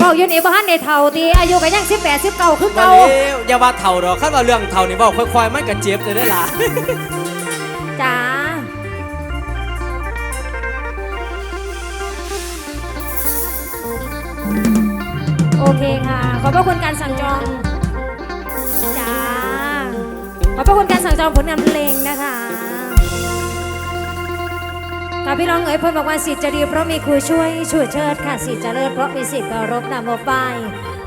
บอกอยู่นี่บ้านในเท่าตีอายุก็ยังสิบแปดสิบเก้าคือวันเก่านี้อย่าว่าเท่าดอกคันว่าเรื่องเท่านี่บอกค่อยๆมันก็เจ็บจะได้อล่ะ จ้าโอเคค่ะ ขอบพระคุณการสั่งจองจ้าขอบพระคุณการสั่งจองผลงานเพลงนะคะ ค่ะพี่น้องเอ๋ยพิ่นบอกว่าสิทธิ์จะดีเพราะมีครูช่วยช่วยเชิดค่ะสิทธิ์จะเลิศเพราะมีสิทธิ์เคารพนำอบไป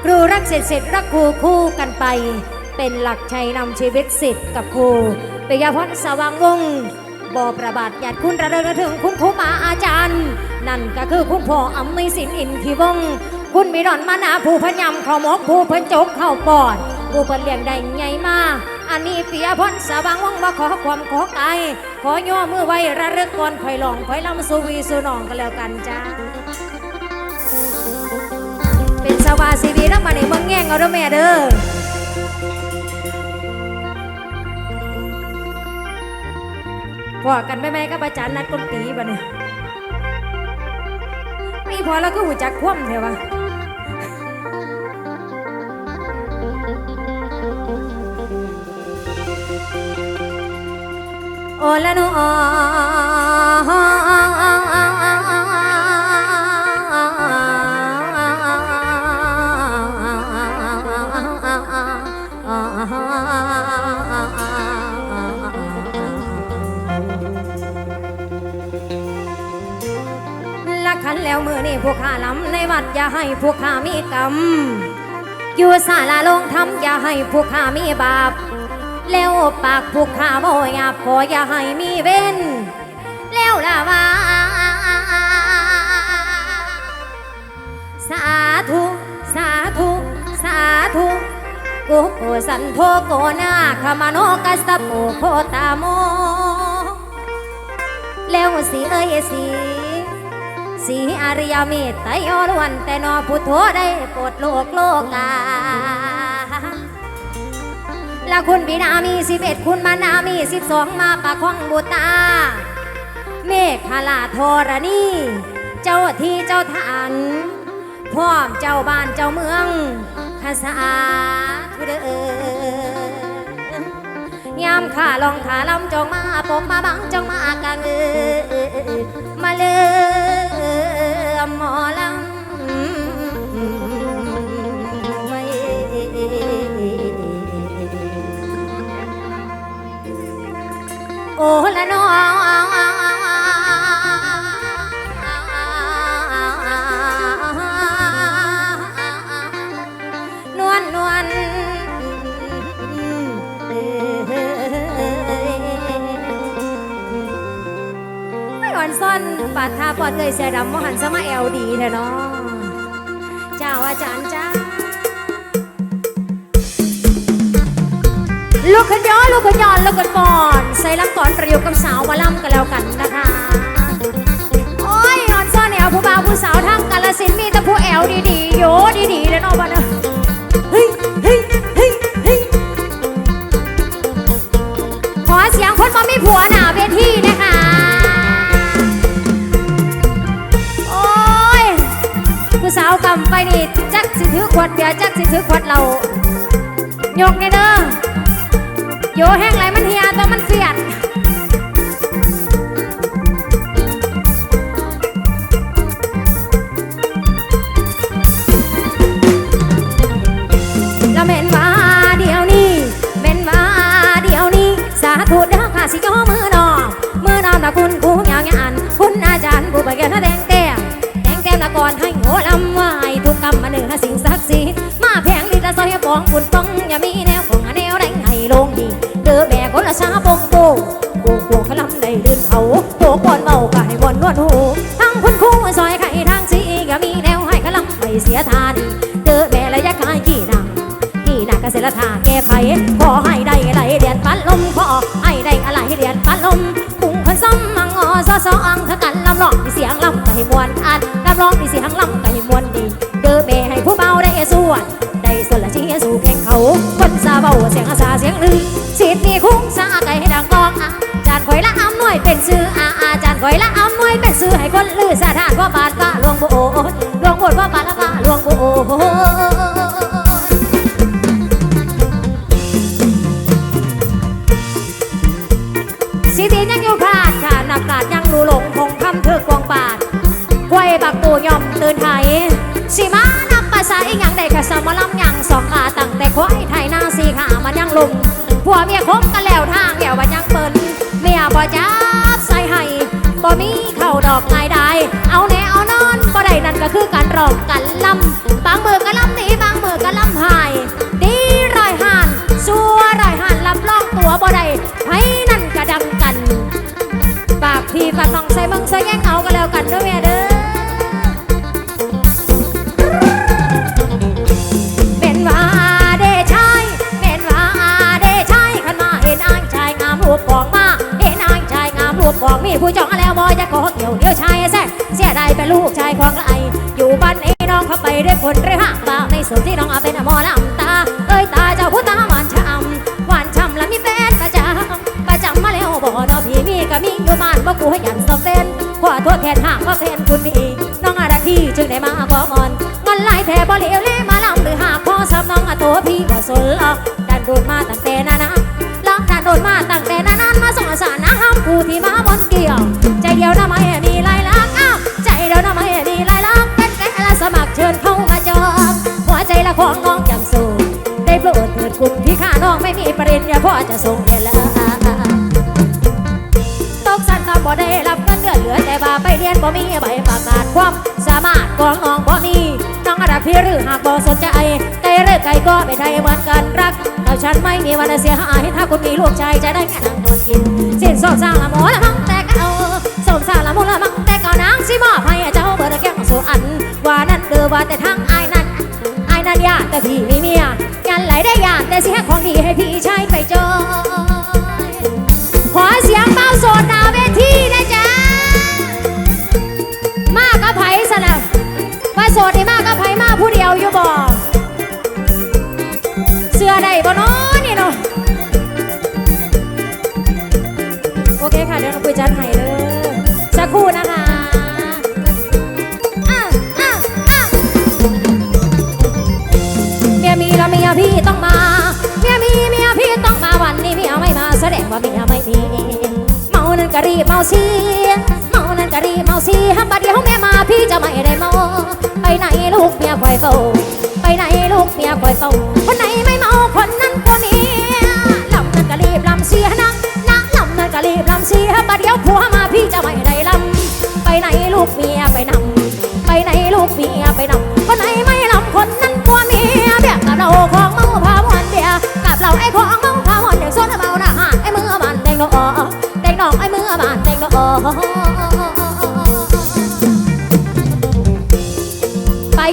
ครูรักเสร็จเสร็จรักครูคู่กันไป เป็นหลักชัยนำชีวิตสิทธิ์กับครูปิยพรสว่างวงบอประบาดหยัดคุณระเริงระถึงคุณครูมาอาจารย์ นั่นก็คือคุณพ่ออำมิสินอินทิวงคุณบิดอนมานาผู้พยำเข้ามกผู้พจกเข้าปอดผู้เพิ่นเลี้ยงได้ใหญ่มาก อันนี้เปิยพรสว่างวงศ์บ่ขอความขอไกลขอย่อมือไว้ระลึกก่อนคอยลองคอยลำสุวีสุนองกันแล้วกันจ้าเป็นสวาสีดีนักมาในเมืองแง่งเอาเด้อแม่เด้อพอกันแม่ๆกับอาจารย์นัดก้นตีบ่เนี่ยมีพอแล้วก็หูจักคว่ำเถอะวะ ละโนละคันแล้วมือนี่พวกข้าลำในวัดอย่าให้พวกข้ามีกรรมอยู่ศาลาลงทำอย่าให้พวกข้ามีบาป แล้วปากพวกข้าบ่หยาบขออย่าให้มีเว้น แล้วละว่า สาธุ สาธุ สาธุกโกสันโทโกนาคมาโนกัสสะโปโคตาโม แล้วสิเอ้ยสิสีอริยเมตไตรอรวันแต่นอพุทโธได้โปรดโลกโลกา และคุณบิดามีสิบเอ็ดคุณมานามีสิบสองมาประคองบุตา เมฆขลาธรณีเจ้าที่เจ้าทานพร้อมเจ้าบ้านเจ้าเมืองขสาธุเด้อยามข้าลองขาลำจงมาปกมาบังจงมากังเออมาเลยหมอลำ โอ้ละน้อนวลนวลไม่อ่อนซ่อนปาดทาปอดเคยเสียดำมหันสมาแอลดีเถอะเนาะเจ้าอาจารย์จ้า ลูกขย้อนลูกขย้อนลูกกันก่อน ใส่ลำก่อนประโยคกับสาวมาล่ำกันแล้วกันนะคะโอ้ยนอนซ่อนแอวผู้บ่าวผู้สาวทั้งกาลสินมีแต่ผู้แอวดีๆโยดีๆแล้วนาะบ้านเนอะเฮ้ยเฮ้ยเฮ้ยเฮ้ยขอเสียงคนบ่มีผัวหน้าเวทีนะคะโอ้ยผู้สาวกำไปนี่จักสิถือขวดเบียร์จักสิถือขวดเหล้ายกเนี่ยเด้อ โยแห้งไหลมันเฮียตัวมันเสียดแล้วเม่นว่าเดี๋ยวนี้เม่นว่าเดี๋ยวนี้ สาธุเด้อข้าสิโยมือนอมือนอมละคุณครูยาวงานคุณอาจารย์ผู้บริการแดงแก้มแดงแก้มละก่อนให้โง่ลำไหวทุกกรรมมาเหนื้อสิ่งศักดิ์สิ ละชาโปงโปงโปงโปงขลำได้ลื่นเขาโปกอนเมาก็ให้บนนวดหูทั้งคุณครูซอยไข่ทางสีก็มีแนวให้ขลำไปเสียทานเด้อแม่ละยะกายกี่นางนี่นาเกษตรทาแก้ไขขอให้ได้ไหลเดียนปันลมขอให้ได้อะไรเดียนปันลมกุ้งคนซ้ำมังอซอซออังถ้ากันลำร้องมีเสียงลำก็ให้มวนอันลำร้องมีเสียงลำก็ให้มวนดีเด้อเบให้ผู้เบาได้สวดได้ส่วนละชี้สู่แข่งเขา เสียงอาสาเสียงลือสิทธิ์มีคุ้งสาไก่ให้ดังกองอาจารย์คอยละอ้ำนวยเป็นซื่ออาอาจารย์คอยละอ้ำนวยเป็นซื้อให้คนลือสถานว่าบาทฟ้าหลวงโบ ผัวเมียคบกันแล้วทางเดียวมันยังเปิ้นเมียบ่จับใส่ให้บ่มีเข้าดอกง่ายได้เอาแน่เอานอนบ่ได้นั่นก็คือการรองกันลำบางมือก็ลำหนีบางมือก็ลำหายดีรอยห่านสัวรอยห่านลำลองตัวบ่ได้ไผนั่นก็ดังกันฝากพี่ฝากน้องใส่เบังใส่แย่งเอากันแล้วกันเด้อแม่เด้อ เกี่ยวเดียวชายแซ่เสียดายเป็นลูกชายของไออยู่บ้านไอ้น้องเข้าไปด้วยคนเรือห่างบาในส่วนที่น้องเอาเป็นหมอลำตา เอ้ยตาเจ้าผู้ตาหวานช้ำหวานช้ำและมีแฟนประจำประจำมาแล้วบ่เนาะพี่มีก็มีอยู่บ้านบ่กูให้ยันสเฟนขอโทษแทนห่างว่าแฟนคุณมีน้องอาดาที่จึงได้มาขอมอนเงินไหลแทบ่เหลวเล่มาลำหรือหากพ่อซ้ำน้องอะตัวพี่ก็สนหรอกดันโดนมาตั้งแต่นานะลอกดันโดนมาตั้งแต่นานานมาสงสารนะห้ามกูที่มาบ น้องไม่มีประเด็นอย่าพ่อจะส่งเวลาตกสันคำบ่ได้รับเงินเดือนเหลือแต่ว่าไปเรียนบ่มีใบประกาศความสามารถของน้องบ่มีน้องอดับพี่หรือหากบ่สนใจไกลเลิกไกลก็ไม่ได้เหมือนกันรักเราฉันไม่มีวันเสียหายถ้าคุณมีลูกชายจะได้แค่นั่งนอนกินสิ้นสองสร้างละหมอละมังแต่ก็เอาสมสร้างละมุละมังแต่ก็นางสิมอบให้เจ้าเบอร์แก้งสู่อันว่านั่นเดือว่าแต่ทั้งอายนั้นไอ้นั่นยากแต่พี่มีเมีย แต่เสียของดีให้พี่ชายไปจอง ว่าเมียไม่มีเมานั้นก็รีบเมาซีเมานั้นก็รีบเมาซีห้ามบัดเดียวเมียมาพี่จะไม่ได้เมาไปไหนลูกเมียคอยเฝ้าไปไหนลูกเมียคอยเฝ้าคนไหน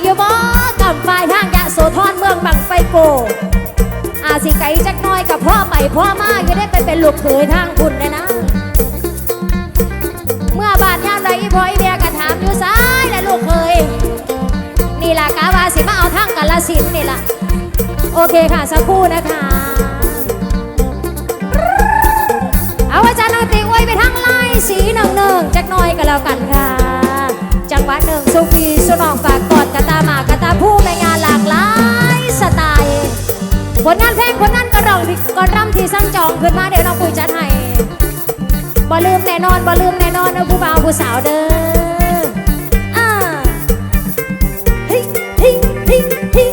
อยู่บ่กับฝ่ายทางยะโสธรเมืองบังไฟโก อาสิไก่จักหน้อยกับพ่อไปพ่อมาอยู่ได้ไปเป็นลูกเขยทางคุณเลยนะ เมื่อบาดยามใดพ่ออีเมียก็ถามอยู่ซ้ายและลูกเคยนี่ล่ะกาวาสิมาเอาทางกาลสินนี่ล่ะ โอเคค่ะสักครู่นะคะ เอาอาจารย์นาติไว้ไปทางไล่สีหนึ่งหนึ่งจักหน้อยก็แล้วกันค่ะ จังหวะหนึ่งสุฟีสุนองฝา ผลงานเพลงผลงานกระรองกระรำที่สร้างจองขึ้นมาเดี๋ยวน้องปุ้ยจัดให้บ่ลืมแน่นอนบ่ลืมแน่นอนนะผู้บ่าวผู้สาวเด้ออ่าฮ้ยเฮ้ยเฮ้ยเฮ้ย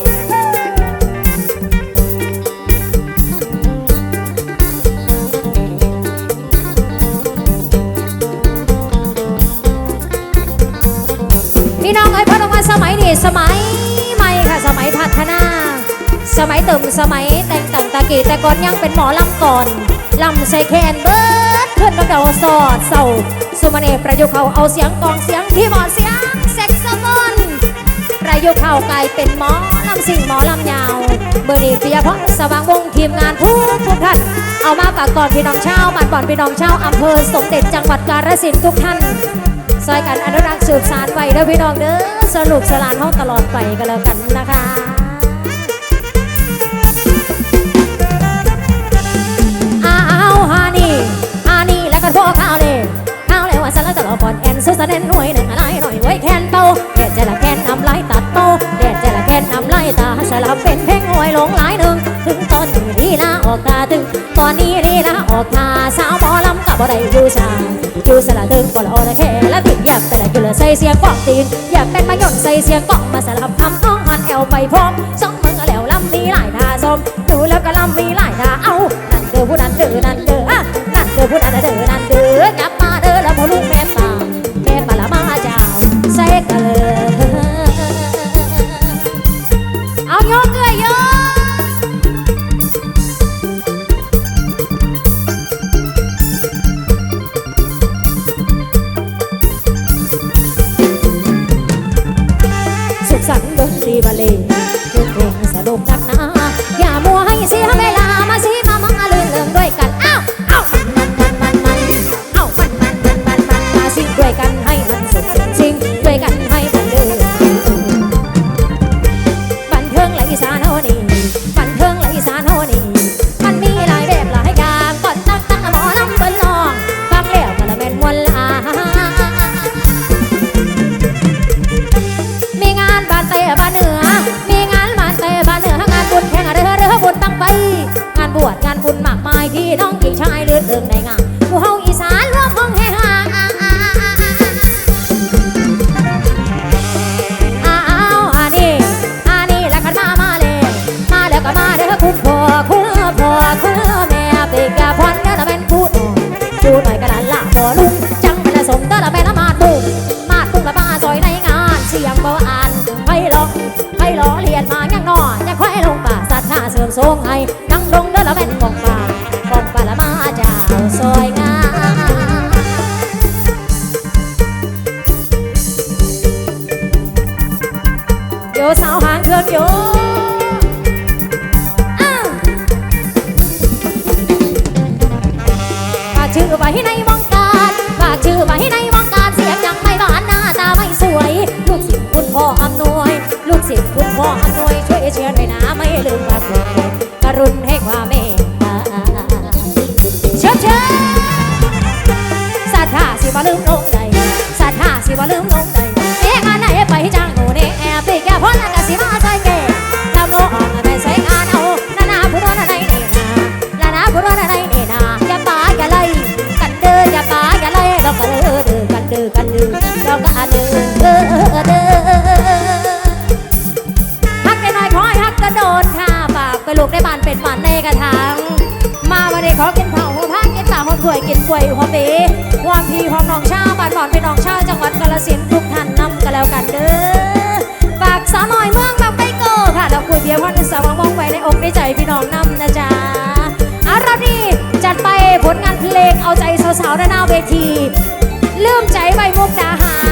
พี่น้องเอ้ยพอลงมาสมัยนี้สมัย สมัยเติมสมัยแต่งต่างตะกี้แต่ก่อนยังเป็นหมอลำก่อนลำใส่แคนเบิร์ดขึ้นกับเดาสอดเศร้าสุมาเนประยุกต์เขาเอาเสียงกองเสียงที่บอดเสียงเซ็กซ์โฟนประยุกต์เขากลายเป็นหมอลำสิ่งหมอลำยาว เบอร์ดีเปียพงสว่างวงทีมงานทุกทุกท่านเอามาฝากก่อนพี่น้องเช่าบ้านบ่อนพี่น้องเช่าอำเภอสมเด็จจังหวัดกาฬสินธุ์ทุกท่านซอยกันอนุรักษ์สืบสานไว้เด้อพี่น้องเด้อสรุปสลานห้องตลอดไปก็แล้วกันนะคะ อ้าวฮานี่ฮานี่แล้วก็พวกข้าวเลยข้าวเลยว่าสลัดตลอดปอนแอนสุดสเดนหน่วยหนึ่งอะไรหน่อยไว้แคนเป่าเด็ดเจละแคนนำไล่ตัดเป่าเด็ดเจละแคนนำไล่ตาสลับเป็นเพลงหน่วยหลงหลายหนึ่งถึงตอนนี้ลีลาออกตาตึงก่อนนี้ลีลาออกตาสาวหมอลำกับบ่ได้อยู่ชาอยู่สละตึงก็ละออละแค่ละติดอยากแต่ละกิเลใส่เสียงกอกตีนอยากเป็นมายนใส่เสียงกอกมาสลับคำต้องหันแอวไปพร้อมสองมือแล้วลำมีหลายท่าสมดูแล้วก็ลำมีหลายท่าเอานั่นเด้อผู้นั้นเด้อนั่นเด้ออะนั่นเด้อผู้นั้นเด้อ มทรงให้นั่งดงเด้อละเป็นกองป่ากองป่าละมาเจ้าซอยงามโยสาวหางเครื่องโยฝากชื่อไว้ในวงการฝากชื่อไว้ในวงการเสียงยังไม่หวานหน้าตาไม่สวย ลูกศิษย์คุณพ่ออำนวย ลูกศิษย์คุณพ่ออำนวยช่วยเชียร์หน่อยนะไม่ลืมพระคุณก สิบ่ลืมลงใดเอ๊ะงานไหนไปจ้างหนูนี่แอบปีกแก่พ่อแล้วก็สิมาใส่แก่ทำโลออกไปใส่งานเอานานาพูดว่าอะไรนี่นาลานาพูดว่าอะไรนี่นาอย่าปาอย่าไล่กันเด้ออย่าปาอย่าไล่เราก็เด้อเด้อกันเด้อกันเด้อเราก็เด้อเด้อเด้อฮักกันหน่อยขอให้ฮักกระโดดค่ะฝากไปลูกได้บานเป็นหมันในกระถางมาวันนี้ขอกินเผา กล้วยกินกล้วยหอมเบวามพี่วามน้องชาบ้านบ่อนพี่น้องชาจังหวัดกาฬสินุทุกท่านนำกันแล้วกันเด้อฝากสาวน้อยเมืองบางไปเกิดค่ะดอกกุยเบียร์วันสาวมองไว้ในอกในใจพี่น้องนำนะจ๊ะอาราดีจัดไปผลงานเพลงเอาใจสาวๆด้านหน้าเวทีลืมใจใบมุกดาหา